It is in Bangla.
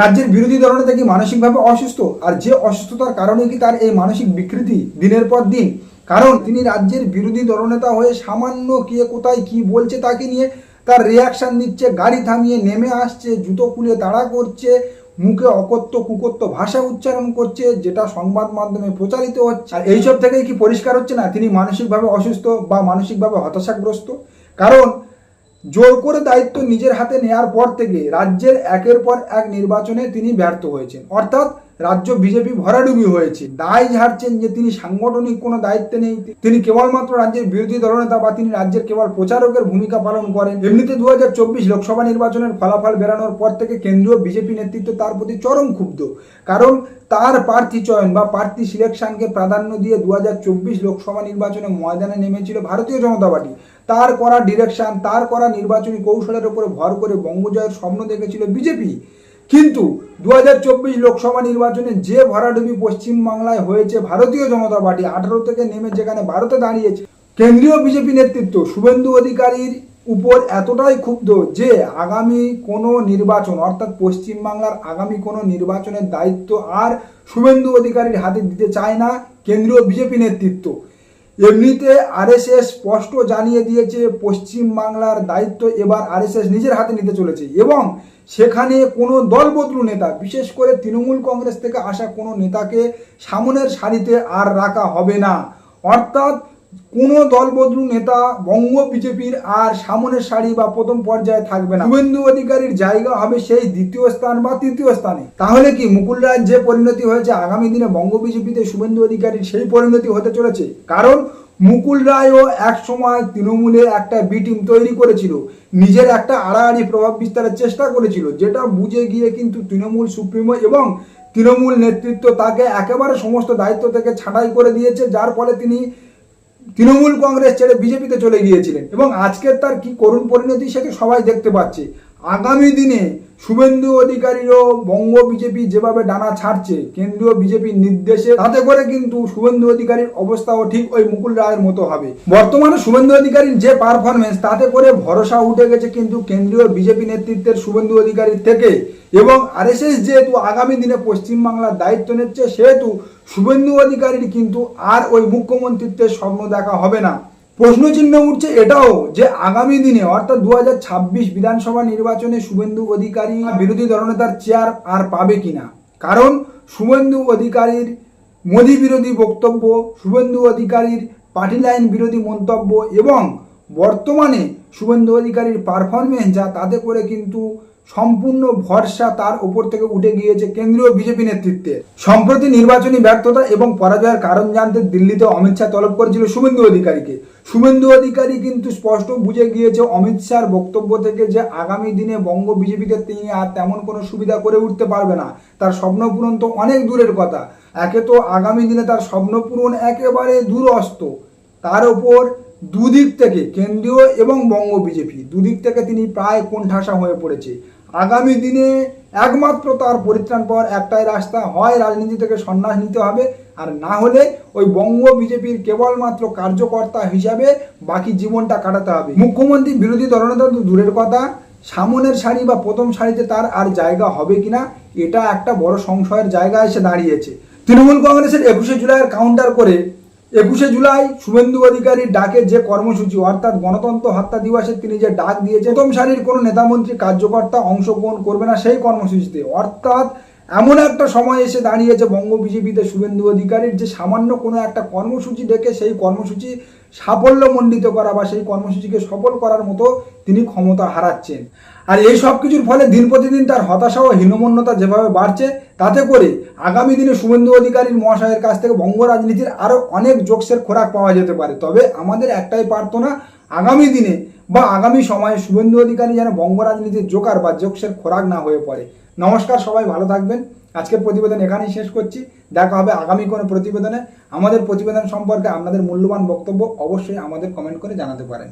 রাজ্যের বিরোধী দলনেতা কি মানসিকভাবে অসুস্থ? আর যে অসুস্থতার কারণে কি তার এই মানসিক বিকৃতি দিনের পর দিন? কারণ তিনি রাজ্যের বিরোধী দলনেতা হয়ে সামান্য কে কোথায় কি বলছে তাকে নিয়ে তার রিয়াকশন দিচ্ছে গাড়ি থামিয়ে নেমে আসছে, জুতো খুলে তাড়া করছে, মুখে অকথ্য কুকথ্য ভাষা উচ্চারণ করছে, যেটা সংবাদ মাধ্যমে প্রচারিত হচ্ছে। আর এইসব থেকেই কি পরিষ্কার হচ্ছে না? তিনি মানসিকভাবে অসুস্থ বা মানসিকভাবে হতাশাগ্রস্ত? কারণ জোর করে দায়িত্ব নিজের হাতে নেয়ার পর থেকে রাজ্যের একের পর এক নির্বাচনে তিনি ব্যর্থ হয়েছেন। অর্থাৎ রাজ্য বিজেপি ভরাডুবি হয়েছে। দায় ঝাড়ছেন যে তিনি সাংগঠনিক কোনো দায়িত্বে নেই। তিনি কেবলমাত্র রাজ্যের বিরোধী দলনেতা বা তিনি রাজ্যের কেবল প্রচারকের ভূমিকা পালন করেন। এমনিতে দু হাজার চব্বিশ লোকসভা নির্বাচনের ফলাফল বেরানোর পর থেকে কেন্দ্রীয় বিজেপি নেতৃত্ব তার প্রতি চরম ক্ষুব্ধ। কারণ তার প্রার্থী চয়ন বা প্রার্থী সিলেকশনকে প্রাধান্য দিয়ে দু হাজার চব্বিশ লোকসভা নির্বাচনে ময়দানে নেমেছিল ভারতীয় জনতা পার্টি। তার করা ডিরেকশন তার করা নির্বাচনী কৌশলের উপরে ভর করে বঙ্গজয়ের স্বপ্ন দেখেছিল বিজেপি। কিন্তু দু লোকসভা নির্বাচনে যে ভরাডুবি পশ্চিমবাংলায় হয়েছে ভারতীয় জনতা পার্টি, আঠারো থেকে নেমে যেখানে ভারতে দাঁড়িয়েছে, কেন্দ্রীয় বিজেপি নেতৃত্ব শুভেন্দু অধিকারীর উপর এতটাই ক্ষুব্ধ যে আগামী কোনো নির্বাচন, অর্থাৎ পশ্চিমবাংলার আগামী কোনো নির্বাচনের দায়িত্ব আর শুভেন্দু অধিকারীর হাতে দিতে চায় না কেন্দ্রীয় বিজেপি নেতৃত্ব। এমনিতে আরএসএস স্পষ্ট জানিয়ে দিয়েছে, পশ্চিম বাংলার দায়িত্ব এবার আরএসএস নিজের হাতে নিতে চলেছে এবং সেখানে কোনো দলবদলু নেতা, বিশেষ করে তৃণমূল কংগ্রেস থেকে আসা কোনো নেতাকে সামনের সারিতে আর রাখা হবে না। অর্থাৎ কোনো দলবদলু নেতা বঙ্গ বিজেপির আর সামনের সারি বা প্রথম পর্যায়ে থাকবে না। শুভেন্দু অধিকারীর জায়গা হবে সেই দ্বিতীয় স্থান বা তৃতীয় স্থানে। তাহলে কি মুকুল রায় যে পরিণতি হয়েছে আগামী দিনে বঙ্গ বিজেপিতে শুভেন্দু অধিকারীর সেই পরিণতি হতে চলেছে? কারণ মুকুল রায়ও এক সময় তৃণমূলে একটা বি টিম তৈরি করেছিল। নিজের একটা আড়াআড়ি প্রভাব বিস্তারের চেষ্টা করেছিল, যেটা বুঝে গিয়ে কিন্তু তৃণমূল সুপ্রিমো এবং তৃণমূল নেতৃত্ব তাকে একেবারে সমস্ত দায়িত্ব থেকে ছাঁটাই করে দিয়েছে, যার ফলে তিনি তৃণমূল কংগ্রেস ছেড়ে বিজেপিতে চলে গিয়েছিলেন। এবং আজকের তার কি করুণ পরিণতি সেটা সবাই দেখতে পাচ্ছে। আগামী দিনে শুভেন্দু অধিকারী ও বঙ্গ বিজেপি যেভাবে ডানা ছাড়ছে, কেন্দ্রীয় বিজেপির নির্দেশে, তাতে করে কিন্তু শুভেন্দু অধিকারীর অবস্থাও ঠিক ওই মুকুল রায়ের মতো হবে। বর্তমানে শুভেন্দু অধিকারীর যে পারফরমেন্স তাতে করে ভরসা উঠে গেছে কিন্তু কেন্দ্রীয় বিজেপি নেতৃত্বের শুভেন্দু অধিকারীর থেকে এবং আরএসএস যেহেতু আগামী দিনে পশ্চিমবাংলার দায়িত্ব নিচ্ছে, সেহেতু শুভেন্দু অধিকারীর কিন্তু আর ওই মুখ্যমন্ত্রিত্বের স্বপ্ন দেখা হবে না। প্রশ্নচিহ্ন উঠছে এটাও যে আগামী দিনে, অর্থাৎ দু হাজার ছাব্বিশ বিধানসভা নির্বাচনে শুভেন্দু অধিকারী বিরোধী দলনেতার চেয়ার আর পাবে কিনা? কারণ শুভেন্দু অধিকারীর মোদী বিরোধী বক্তব্য, শুভেন্দু অধিকারীর পার্টি লাইন বিরোধী মন্তব্য এবং বর্তমানে শুভেন্দু অধিকারীর পারফরমেন্স যা তাতে করে কিন্তু সম্পূর্ণ ভরসা তার উপর থেকে উঠে গিয়েছে কেন্দ্রীয় বিজেপি নেতৃত্বে। সম্প্রতি নির্বাচনী ব্যর্থতা এবং পরাজয়ের কারণ জানতে দিল্লিতে অমিত শাহ তলব করেছিল শুভেন্দু অধিকারীকে। শুভেন্দু অধিকারী কিন্তু স্পষ্ট বুঝে গিয়েছে অমিত শাহর বক্তব্য থেকে যে আগামী দিনে বঙ্গ বিজেপিতে তিনি আর তেমন কোনো সুবিধা করে উঠতে পারবে না। তার স্বপ্নপূরণ তো অনেক দূরের কথা। একে তো আগামী দিনে তার স্বপ্নপূরণ একেবারে দূরস্ত। তার ওপর দুদিক থেকে কেন্দ্রীয় এবং বঙ্গ বিজেপি, দুদিক থেকে তিনি প্রায় কোণঠাসা হয়ে পড়েছে। আগামী দিনে একমাত্র তার পরিত্রাণ পাওয়ার একটাই রাস্তা। হয় রাজনীতি থেকে সন্ন্যাস নিতে হবে, আর না হলে ওই বঙ্গ বিজেপির কেবলমাত্র কার্যকর্তা হিসাবে বাকি জীবনটা কাটাতে হবে। মুখ্যমন্ত্রী বিরোধী দলনেতা তো দূরের কথা, সামনের সারি বা প্রথম সারিতে তার আর জায়গা হবে কিনা, এটা একটা বড় সংশয়ের জায়গা এসে দাঁড়িয়েছে। তৃণমূল কংগ্রেসের একুশে জুলাইয়ের কাউন্টার করে একুশে জুলাই শুভেন্দু অধিকারীর ডাকে যে কর্মসূচি, অর্থাৎ গণতন্ত্র হত্যা দিবসে তিনি যে ডাক দিয়েছেন, প্রথম সারির কোনো নেতামন্ত্রী, কার্যকর্তা অংশগ্রহণ করবে না সেই কর্মসূচিতে, অর্থাৎ এমন একটা সময় এসে দাঁড়িয়েছে বঙ্গ বিজেপিতে শুভেন্দু অধিকারীর যে সামান্য কোনো একটা কর্মসূচি ডেকে সেই কর্মসূচি সাফল্যমণ্ডিত করা বা সেই কর্মসূচিকে সফল করার মতো তিনি ক্ষমতা হারাচ্ছেন। আর এই সব কিছুর ফলে দিন প্রতিদিন তার হতাশা ও হীনমন্যতা যেভাবে বাড়ছে, তাতে করে আগামী দিনে শুভেন্দু অধিকারীর মহাশয়ের কাছ থেকে বঙ্গ রাজনীতির আরও অনেক জোকসের খোরাক পাওয়া যেতে পারে। তবে আমাদের একটাই প্রার্থনা, আগামী দিনে বা আগামী সময়ে শুভেন্দু অধিকারী যেন বঙ্গ রাজনীতির জোকার বা জোকসের খোরাক না হয়ে পড়ে। নমস্কার, সবাই ভালো থাকবেন। আজকের প্রতিবেদন এখানেই শেষ করছি। দেখা হবে আগামী কোনো প্রতিবেদনে। আমাদের প্রতিবেদন সম্পর্কে আপনাদের মূল্যবান বক্তব্য অবশ্যই আমাদের কমেন্ট করে জানাতে পারেন।